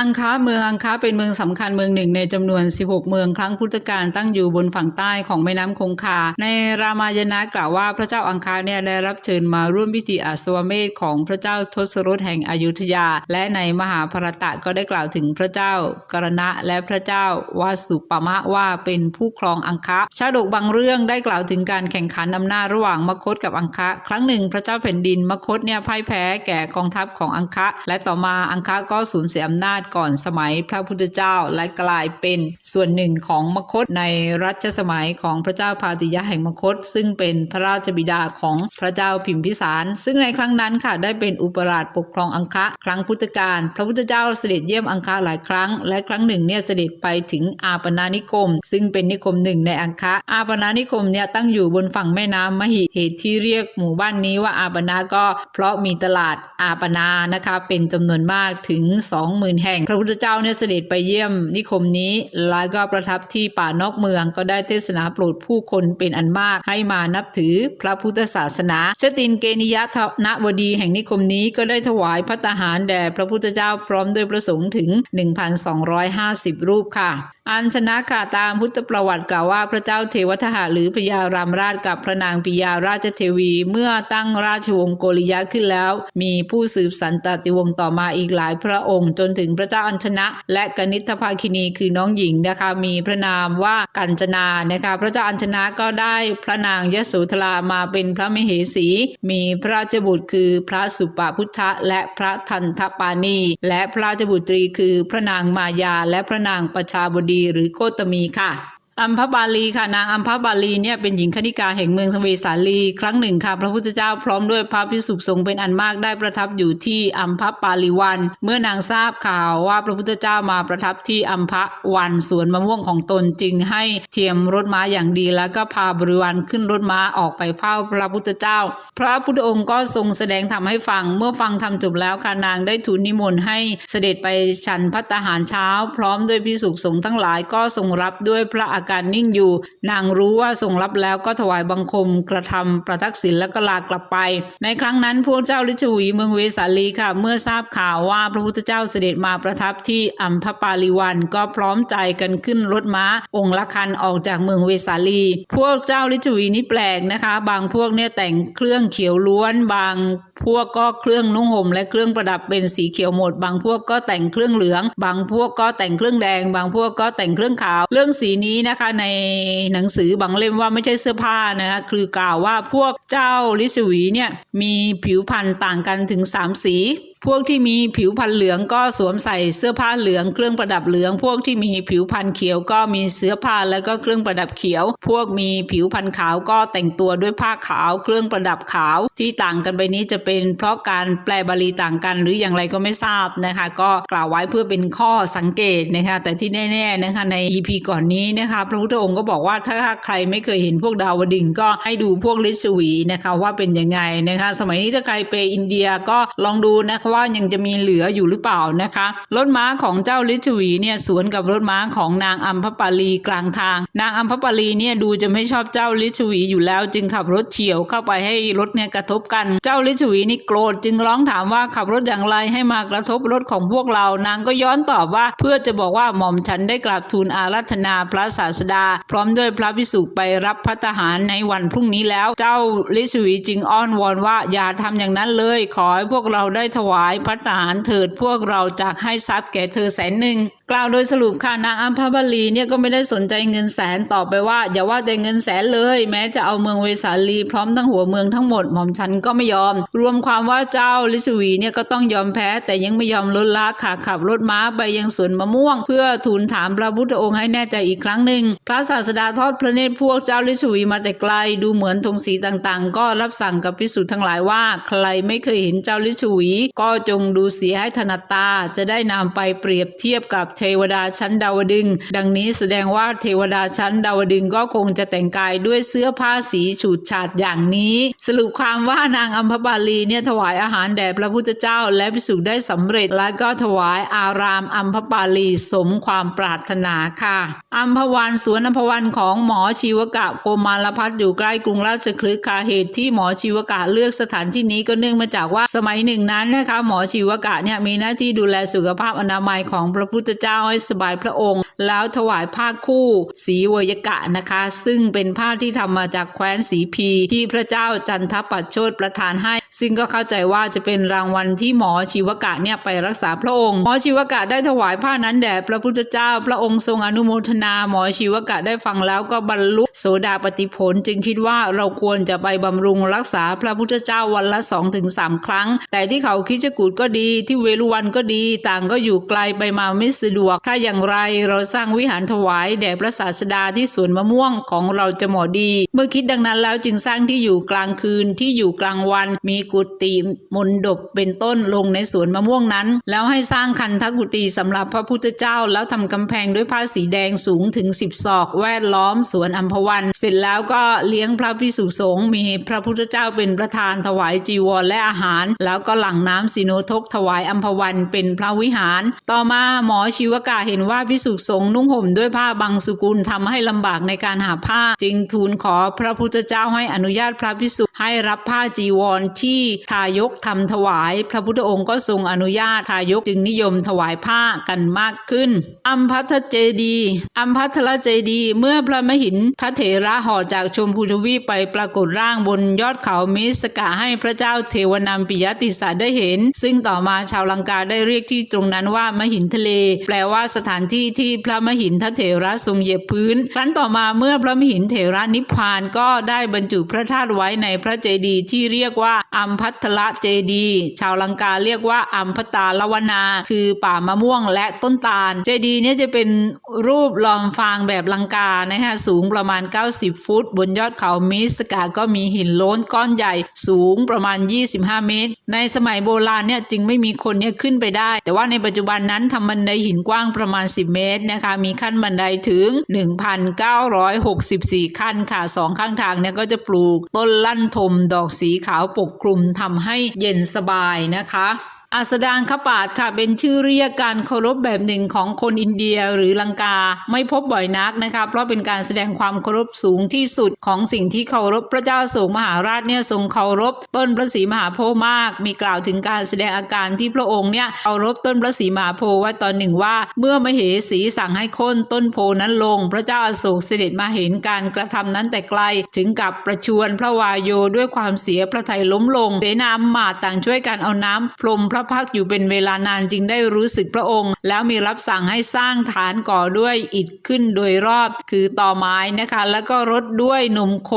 อังคาเมืองอังคาเป็นเมืองสำคัญเมืองหนึ่งในจำนวน 16 เมืองครั้งพุทธกาลตั้งอยู่บนฝั่งใต้ของแม่น้ำคงคา ในรามายณะกล่าวว่าพระเจ้าอังคาเนี่ยได้รับเชิญมาร่วมพิธีอาสวเมธของพระเจ้าทศรถแห่งอยุธยา และในมหาภารตะก็ได้กล่าวถึงพระเจ้ากรณะ และพระเจ้าวาสุปมะว่าเป็นผู้ครองอังคะชาดกบางเรื่องได้กล่าวถึงการแข่งขันอำนาจระหว่างมคตกับอังคะครั้งหนึ่งพระเจ้าแผ่นดินมคตเนี่ยพ่ายแพ้แก่กองทัพของอังคะและต่อมาอังคะก็สูญเสียอำนาจก่อนสมัยพระพุทธเจ้าและกลายเป็นส่วนหนึ่งของมคตในรัชสมัยของพระเจ้าพาติยะแห่งมคต ซึ่งเป็นพระราชบิดาของพระเจ้าพิมพิสาร ซึ่งในครั้งนั้นค่ะได้เป็นอุปราชปกครองอังคะ ครั้งพุทธกาลพระพุทธเจ้าเสด็จเยี่ยมอังคะหลายครั้ง และครั้งหนึ่งเนี่ยเสด็จไปถึงอาปนานิคม ซึ่งเป็นนิคมหนึ่งในอังคะ อาปนานิคมเนี่ยตั้งอยู่บนฝั่งแม่น้ำมหิเหตุที่เรียกหมู่บ้านนี้ว่าอาปนาก็เพราะมีตลาดอาปนานะคะ เป็นจำนวนมากถึง 20,000 แห่งพระพุทธเจ้าเนี่ยเสด็จไปเยี่ยมนิคมนี้ แล้วก็ประทับที่ป่านอกเมืองก็ได้เทศนาโปรดผู้คนเป็นอันมากให้มานับถือพระพุทธศาสนาชตินเกนิยะทนวดีแห่งนิคมนี้ก็ได้ถวายพัตตาหารแด่พระพุทธเจ้าพร้อมด้วยประสงค์ถึง 1,250 รูปค่ะ อันชนะค่ะตามพุทธประวัติกล่าวว่าพระเจ้าเทวทหะหรือพญารามราชกับพระนางปิยาราชเทวีเมื่อตั้งราชวงศ์โกริยะขึ้นแล้ว มีผู้สืบสันตติวงศ์ต่อมาอีกหลายพระองค์จนถึงพระเจ้าอัญชนะ และกนิษฐภาคินีคือน้องหญิงนะคะมีพระนามว่ากัญจนานะคะพระเจ้าอัญชนะก็ได้พระนางยโสธรามาเป็นพระมเหสี มีพระราชบุตรคือพระสุปาพุทธะและพระทันทปานีและพระราชบุตรีคือพระนางมายาและพระนางประชาบดีหรือโคตมีค่ะ อัมพบาลีค่ะนางอัมพบาลีเนี่ยเป็นหญิงคณิกาแห่งเมืองสเวสาลี ครั้งหนึ่งค่ะ พระพุทธเจ้าพร้อมด้วยพระพิสุสงฆ์เป็นอันมากได้ประทับอยู่ที่อัมพปาลีวัน เมื่อนางทราบข่าวว่าพระพุทธเจ้ามาประทับที่อัมพวันสวนมะม่วงของตนจึงให้เทียมรถม้าอย่างดี แล้วก็พาบริวารขึ้นรถม้าออกไปเฝ้าพระพุทธเจ้า พระพุทธองค์ก็ทรงแสดงธรรมให้ฟังเมื่อฟังธรรมจบแล้วค่ะนางได้ทูลนิมนต์ให้เสด็จไปฉันพัตตาหารเช้า พร้อมด้วยพิสุสงฆ์ทั้งหลายก็ทรงรับด้วยพระอาการนิ่งอยู่ นางรู้ว่าทรงรับแล้วก็ถวายบังคมกระทำประทักษิณแล้วก็ลากลับไป ในครั้งนั้นพวกเจ้าลิชวีเมืองเวสาลีค่ะ เมื่อทราบข่าวว่าพระพุทธเจ้าเสด็จมาประทับที่อัมพปาลีวันก็พร้อมใจกันขึ้นรถม้า องค์ละคันออกจากเมืองเวสาลี พวกเจ้าลิชวีนี่แปลกนะคะ บางพวกเนี่ยแต่งเครื่องเขียวล้วนบางพวกก็เครื่องนุ่งห่มและเครื่องประดับเป็นสีเขียวหมด บางพวกก็แต่งเครื่องเหลือง บางพวกก็แต่งเครื่องแดง บางพวกก็แต่งเครื่องขาว เรื่องสีนี้นะคะในหนังสือบางเล่มว่าไม่ใช่เสื้อผ้านะคะคือกล่าวว่าพวกเจ้าลิชวีเนี่ยมีผิวพรรณต่างกันถึง 3 สี พวกที่มีผิวพรรณเหลืองก็สวมใส่เสื้อผ้าเหลืองเครื่องประดับเหลือง พวกที่มีผิวพรรณเขียวก็มีเสื้อผ้าแล้วก็เครื่องประดับเขียว พวกมีผิวพรรณขาวก็แต่งตัวด้วยผ้าขาว เครื่องประดับขาวที่ต่างกันไปนี้จะเป็นเพราะการแปลบาลีต่างกันหรืออย่างไรก็ไม่ทราบนะคะ ก็กล่าวไว้เพื่อเป็นข้อสังเกตนะคะแต่ที่แน่ๆนะคะใน EP ก่อนนี้นะคะพระพุทธองค์ก็บอกว่าถ้าใครไม่เคยเห็นพวกดาวดึงก็ให้ดูพวกลิชวีนะคะว่าเป็นยังไงนะคะ สมัยนี้ถ้าใครไปอินเดียก็ลองดูนะคะว่ายังจะมีเหลืออยู่หรือเปล่านะคะ รถม้าของเจ้าลิชวีเนี่ยสวนกับรถม้าของนางอัมพปาลีกลางทาง นางอัมพปาลีเนี่ยดูจะไม่ชอบเจ้าลิชวีอยู่แล้วจึงขับรถเฉียวเข้าไปให้รถเนี่ยกระทบกัน เจ้าลิชวีนี่โกรธจึงร้องถามว่าขับรถอย่างไรให้มากระทบรถของพวกเรา นางก็ย้อนตอบว่าเพื่อจะบอกว่าหม่อมฉันได้กราบทูลอาราธนาพระศาสดา พร้อมด้วยพระพิสุไปรับพัตหารในวันพรุ่งนี้แล้ว เจ้าลิชวีจึงอ้อนวอนว่าอย่าทำอย่างนั้นเลย ขอให้พวกเราได้ถวายพัตหารเถิดพวกเราจากให้ทรัพย์แก่เธอแสนหนึ่งกล่าวโดยสรุปค่ะนางอัมพบาลีเนี่ยก็ไม่ได้สนใจเงินแสนตอบไปว่า อย่าว่าแต่เงินแสนเลย แม้จะเอาเมืองเวสาลีพร้อมทั้งหัวเมืองทั้งหมดหม่อมฉันก็ไม่ยอม รวมความว่าเจ้าลิชวีเนี่ยก็ต้องยอมแพ้ แต่ยังไม่ยอมลดละค่ะขับรถม้าไปยังสวนมะม่วง เพื่อทูลถามพระพุทธองค์ให้แน่ใจอีกครั้งหนึ่งพระศาสดาทอดพระเนตรพวกเจ้าลิชวีมาแต่ไกลดูเหมือนธงสีต่างๆ ก็รับสั่งกับพิสุทธ์ทั้งหลายว่า ใครไม่เคยเห็นเจ้าลิชวีก็จงดูเสียให้ถนัดตาจะได้นำไปเปรียบเทียบกับเทวดาชั้นดาวดึง ดังนี้แสดงว่าเทวดาชั้นดาวดึงก็คงจะแต่งกายด้วยเสื้อผ้าสีฉูดฉาดอย่างนี้ สรุปความว่านางอัมพบาลีเนี่ยถวายอาหารแด่พระพุทธเจ้าและพิสุได้สำเร็จและก็ถวายอารามอัมพบาลีสมความปรารถนาค่ะอัมพวันสวนอัมพวันของหมอชีวกะโกมารพัฒอยู่ใกล้กรุงราชคฤห์คาเหตุที่หมอชีวกะเลือกสถานที่นี้ก็เนื่องมาจากว่าสมัยหนึ่งนั้นนะคะหมอชีวกะเนี่ยมีหน้าที่ดูแลสุขภาพอนามัยของพระพุทธเจ้าให้สบายพระองค์ แล้วถวายผ้าคู่สีเวยกะนะคะ ซึ่งเป็นผ้าที่ทำมาจากแคว้นสีพี ที่พระเจ้าจันทปัจโชตประทานให้ ซึ่งก็เข้าใจว่าจะเป็นรางวัลที่หมอชีวกะเนี่ยไปรักษาพระองค์ หมอชีวกะได้ถวายผ้านั้นแด่พระพุทธเจ้า พระองค์ทรงอนุโมทนาหมอชีวกะได้ฟังแล้วก็บรรลุโสดาปติผลจึงคิดว่าเราควรจะไปบำรุงรักษาพระพุทธเจ้าวันละ 2-3ถึงครั้ง แต่ที่เขาคิดจกูดก็ดี ที่เวลุวันก็ดี ต่างก็อยู่ไกลไปมาไม่สะดวก ถ้าอย่างไรเราสร้างวิหารถวายแด่พระศาสดาที่สวนมะม่วงของเราจะเหมาะดี เมื่อคิดดังนั้นแล้วจึงสร้างที่อยู่กลางคืนที่อยู่กลางวัน มีกุฏิมนดบเป็นต้นลงในสวนมะม่วงนั้น แล้วให้สร้างคันทกุฏิสำหรับพระพุทธเจ้า แล้วทำกำแพงด้วยผ้าสีแดงสูงถึง10ศอกแวดล้อมสวนอัมพวัน เสร็จแล้วก็เลี้ยงพระพิสุสงฆ์มีพระพุทธเจ้าเป็นประธานถวายจีวรและอาหาร แล้วก็หลั่งน้ำสิโนทกถวายอัมพวันเป็นพระวิหาร ต่อมาหมอชีวกะเห็นว่าพิสุสงฆ์นุ่งห่มด้วยผ้าบางสุกุลทำให้ลำบากในการหาผ้า จึงทูลขอพระพุทธเจ้าให้อนุญาตพระพิสุให้รับผ้าจีวรที่ทายกทำถวาย พระพุทธองค์ก็ทรงอนุญาตทายกจึงนิยมถวายผ้ากันมากขึ้น อัมพัทเจดีอัมพัทรเจดีเมื่อพระมหินทเถระห่อจากชมพูทวีไปปรากฏร่างบนยอดเขามิสกะให้พระเจ้าเทวนามปิยติสาได้เห็นซึ่งต่อมาชาวลังกาได้เรียกที่ตรงนั้นว่ามหินทะเล แปลว่าสถานที่ที่พระมหินทเถระทรงเหยียบพื้น ครั้นต่อมาเมื่อพระมหินเถระนิพพานก็ได้บรรจุพระธาตุไว้ในพระเจดีย์ที่เรียกว่าอัมพัทละเจดีย์ชาวลังกาเรียกว่าอัมพตาลวนา คือป่ามะม่วงและต้นตาล เจดีย์เนี่ยจะเป็นรูปลอมฟางแบบลังกานะคะสูงประมาณ 90 ฟุต บนยอดเขามิสกาก็มีหินโล้นก้อนใหญ่สูงประมาณ 25 เมตร ในสมัยโบราณเนี่ยจึงไม่มีคนเนี่ยขึ้นไปได้ แต่ว่าในปัจจุบันนั้นทำบันไดหินกว้างประมาณ 10 เมตรนะคะ มีขั้นบันไดถึง 1,964 ขั้นค่ะสองข้างทางเนี่ยก็จะปลูกต้นลั่นทมดอกสีขาวปกคลุมทำให้เย็นสบายนะคะ อาสดางขปาดค่ะเป็นชื่อเรียกการเคารพแบบหนึ่งของคนอินเดียหรือลังกาไม่พบบ่อยนักนะคะเพราะเป็นการแสดงความเคารพสูงที่สุดของสิ่งที่เคารพพระเจ้าโศกมหาราชเนี่ยทรงเคารพต้นพระศรีมหาโพธิ์มาก มีกล่าวถึงการแสดงอาการที่พระองค์เนี่ยเคารพต้นพระศรีมหาโพธิ์ไว้ตอนหนึ่งว่า เมื่อมเหสีสั่งให้โค่นต้นโพนั้นลง พระเจ้าอโศกเสด็จมาเห็นการกระทำนั้นแต่ไกล ถึงกับประชวนพระวายโยด้วยความเสียพระทัยล้มลงเสนาอำมาต่างช่วยกันเอาน้ำพรมพระพักอยู่เป็นเวลานานจึงได้รู้สึกพระองค์ แล้วมีรับสั่งให้สร้างฐานก่อด้วยอิฐขึ้นโดยรอบคือต่อไม้นะคะ แล้วก็รดด้วยหนุ่มโค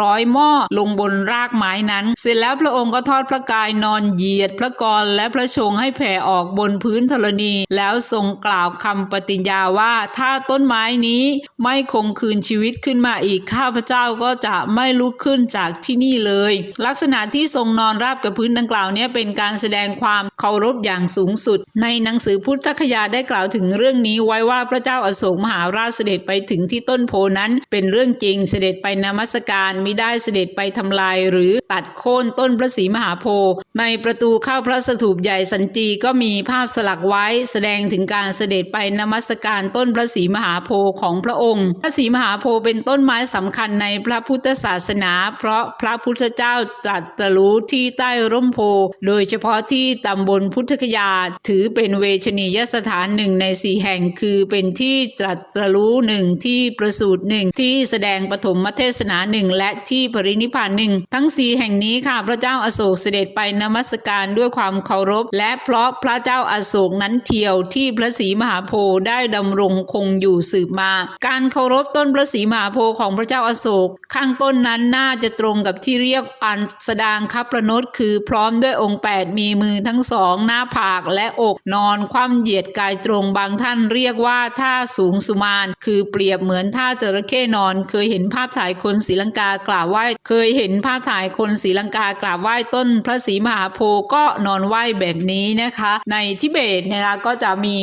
ร้อยหม้อลงบนรากไม้นั้น เสร็จแล้วพระองค์ก็ทอดพระกายนอนเหยียดพระกรและพระชงให้แผ่ออกบนพื้นธรณี แล้วทรงกล่าวคำปฏิญญาว่าถ้าต้นไม้นี้ไม่คงคืนชีวิตขึ้นมาอีกข้าพเจ้าก็จะไม่ลุกขึ้นจากที่นี่เลย ลักษณะที่ทรงนอนราบกับพื้นดังกล่าวนี้เป็นการแสดงความเคารพอย่างสูงสุด ในหนังสือพุทธคยาได้กล่าวถึงเรื่องนี้ไว้ว่าพระเจ้าอโศกมหาราชเสด็จไปถึงที่ต้นโพนั้น เป็นเรื่องจริงเสด็จไปนมัสการมิได้เสด็จไปทำลาย หรือตัดโค่นต้นพระศรีมหาโพธิ์ในประตูเข้าพระสถูปใหญ่สันจีก็มีภาพสลักไว้ แสดงถึงการเสด็จไปนมัสการต้นพระศรีมหาโพธิ์ของพระองค์ พระศรีมหาโพธิ์เป็นต้นไม้สำคัญในพระพุทธศาสนา เพราะพระพุทธเจ้าตรัสรู้ที่ใต้ร่มโพ โดยเฉพาะที่ตำบลพุทธคยา ถือเป็นเวชนียสถานหนึ่งในสี่แห่งคือเป็นที่ตรัสรู้หนึ่งที่ประสูติหนึ่งที่แสดงปฐมเทศนาหนึ่งและที่ปรินิพานหนึ่งทั้งสี่แห่งนี้ค่ะ พระเจ้าอาโศกเสด็จไปนมัสการด้วยความเคารพ และเพราะพระเจ้าอาโศกนั้นเที่ยวที่พระศรีมหาโพธิ์ได้ดำรงคงอยู่สืบมา การเคารพต้นพระศรีมหาโพธิ์ของพระเจ้าอาโศก ข้างต้นนั้นน่าจะตรงกับที่เรียกอันสดางคับประนดคือพร้อมด้วยองค์แปดมีมือทั้งสองหน้าผากและอกนอนคว่ำเหยียดกายตรงบางท่านเรียกว่าท่าสูงสุมาน คือเปรียบเหมือนท่าจระเข้นอน เคยเห็นภาพถ่ายคนศรีลังกากราบไหว้ เคยเห็นภาพถ่ายคนศรีลังกากราบไหว้ต้นพระศรีมหาโพธิ์ก็นอนไหว้แบบนี้นะคะ ในทิเบตนะคะก็จะมี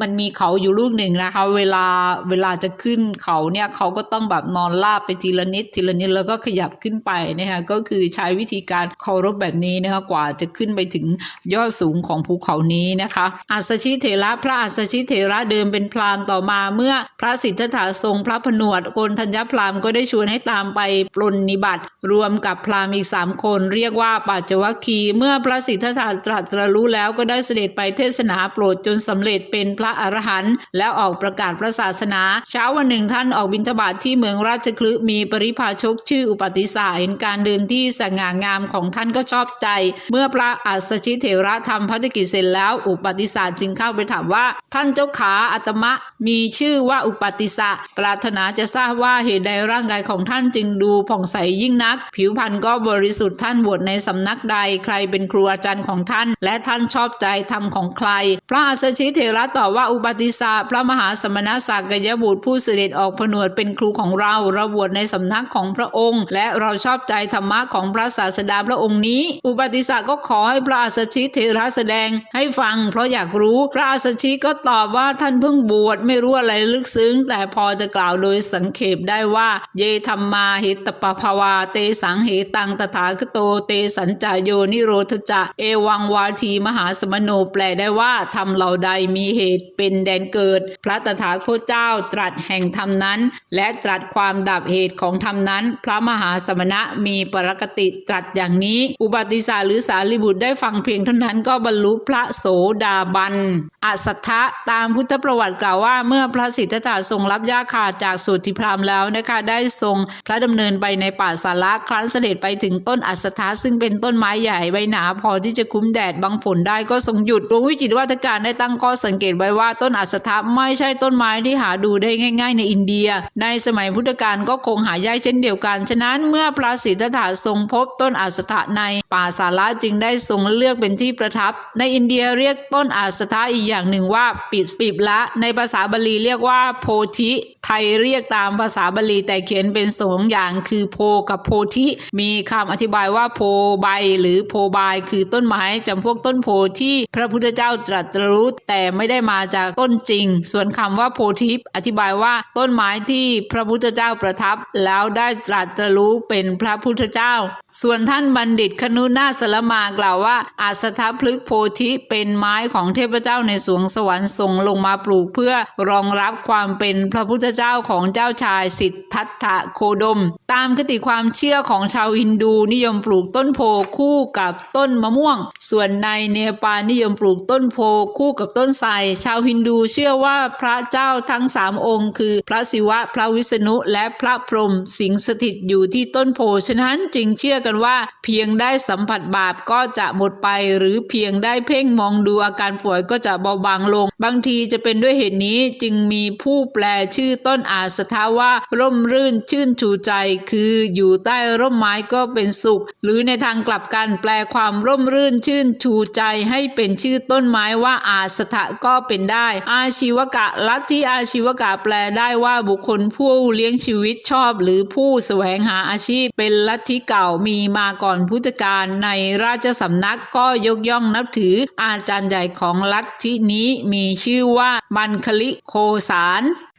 มันมีเขาอยู่ลูกหนึ่งนะคะ เวลาเวลาจะขึ้นเขาเนี่ยเขาก็ต้องแบบนอนลาบไปทีละนิดทีละนิดแล้วก็ขยับขึ้นไปนะคะก็คือใช้วิธีการเคารพแบบนี้นะคะกว่าจะขึ้นไปถึงยอดสูงของภูเขานี้นะคะอัสสชิเถระพระอัสสชิเถระเดิมเป็นพรามต่อมาเมื่อพระสิทธัตถะทรงพระผนวดโกนธัญญพรามก็ได้ชวนให้ตามไปปลนนิบัติรวมกับพรามอีกสามคน เรียกว่าปัจจวัคคีเมื่อพระสิทธัตถะตรัสรู้แล้วก็ได้เสด็จไปเทศนาโปรดจนสำเร็จเป็นพระอรหันต์แล้วออกประกาศพระศาสนา เช้าวันหนึ่งท่านออกบิณฑบาตที่เมืองราชคลึมีปริพาชกชื่ออุปติสาเห็นการเดินที่สง่างามของท่านก็ชอบใจ เมื่อพระอัสสชิเถระทำพัฒกิจเสร็จแล้ว อุปติสาจึงเข้าไปถามว่า ท่านเจ้าขาอัตมะมีชื่อว่าอุปติสะปรารถนาจะทราบว่าเหตุใดร่างกายของท่านจึงดูผ่องใสยิ่งนัก ผิวพรรณก็บริสุทธิ์ท่านบวชในสำนักใดใครเป็นครูอาจารย์ของท่าน และท่านชอบใจธรรมของใคร พระอัสชิเถระตอบว่าอุปติสะพระมหาสมณศักยบุตรผู้เสด็จออกผนวดเป็นครูของเราเราบวชในสำนักของพระองค์ และเราชอบใจธรรมะของพระศาสดาพระองค์นี้ อุปติสะก็ขอให้พระอัสชิเถระแสดงให้ฟัง เพราะอยากรู้ พระอัสสชิก็ตอบว่าท่านเพิ่งบวชไม่รู้อะไรลึกซึ้ง แต่พอจะกล่าวโดยสังเขปได้ว่า เยธรรมาหิตปภาวาเตสังเหตังตถาคโตเตสัญจายโยนิโรธจะ เอวังวาทีมหาสมโนแปลได้ว่าทำเหล่าใดมีเหตุเป็นแดนเกิด พระตถาคตเจ้าตรัสแห่งธรรมนั้น และตรัสความดับเหตุของธรรมนั้น พระมหาสมณะมีปรกติตรัสอย่างนี้ อุบัติสาหรือสารีบุตรได้ฟังเพียงเท่านั้นก็บรรลุพระโสดาบันอัสัทธะตามพุทธประวัติกล่าวว่า เมื่อพระสิทธัตถะทรงรับยาขาดจากสุทิพราหมณ์แล้วนะคะ ได้ทรงพระดำเนินไปในป่าสาระครั้นเสด็จไปถึงต้นอัสัทธะซึ่งเป็นต้นไม้ใหญ่ใบหนาพอที่จะคุ้มแดดบังฝนได้ก็ทรงหยุดดวงวิจิตวัฒการได้ตั้งข้อสังเกตไว้ว่าต้นอัสัทธะไม่ใช่ต้นไม้ที่หาดูได้ง่าย ๆ ในอินเดีย ในสมัยพุทธกาลก็คงหายากเช่นเดียวกัน ฉะนั้นเมื่อพระสิทธัตถะทรงพบต้นอัสสัทธะในป่าสาระจึงได้ทรงเลือกเป็นที่ประทับ ในอินเดียเรียกต้นอัสทธะอีกอย่างหนึ่งว่าปิบปิบละ ในภาษาบาลีเรียกว่าโพธิ ทยเรียกตามภาษาบาลีแต่เขียนเป็นสองอย่างคือโพกับโพธิ มีคำอธิบายว่าโพใบหรือโพบายคือต้นไม้จำพวกต้นโพที่พระพุทธเจ้าตรัสรู้แต่ไม่ได้มาจากต้นจริง ส่วนคำว่าโพธิอธิบายว่าต้นไม้ที่พระพุทธเจ้าประทับ แล้วได้ตรัสรู้เป็นพระพุทธเจ้า ส่วนท่านบัณฑิตคนุนาสลมากล่าวว่าอาสทพฤกโพธิเป็นไม้ของเทพเจ้าในสวงสวรรค์ทรงลงมาปลูกเพื่อรองรับความเป็นพระพุทธเจ้าจ้าของเจ้าชายสิทธัตถะโคดม ตามคติความเชื่อของชาวฮินดูนิยมปลูกต้นโพคู่กับต้นมะม่วง ส่วนในเนปาลนิยมปลูกต้นโพคู่กับต้นไทรชาวฮินดูเชื่อว่าพระเจ้าทั้งสามองค์ คือพระศิวะพระวิษณุและพระพรหมสิงสถิตอยู่ที่ต้นโพฉะนั้นจึงเชื่อกันว่า เพียงได้สัมผัสบาปก็จะหมดไป หรือเพียงได้เพ่งมองดูอาการป่วยก็จะเบาบางลง บางทีจะเป็นด้วยเหตุนี้จึงมีผู้แปลชื่อต้นต้นอาสทาว่าร่มรื่นชื่นชูใจ คืออยู่ใต้ร่มไม้ก็เป็นสุข หรือในทางกลับกันแปลความร่มรื่นชื่นชูใจให้เป็นชื่อต้นไม้ว่าอาสทะก็เป็นได้ อาชีวกะลัทธิอาชีวกะแปลได้ว่าบุคคลผู้เลี้ยงชีวิตชอบ หรือผู้แสวงหาอาชีพ เป็นลัทธิเก่ามีมาก่อนพุทธกาลในราชสำนักก็ยกย่องนับถือ อาจารย์ใหญ่ของลัทธินี้มีชื่อว่าบันคลิโคสาร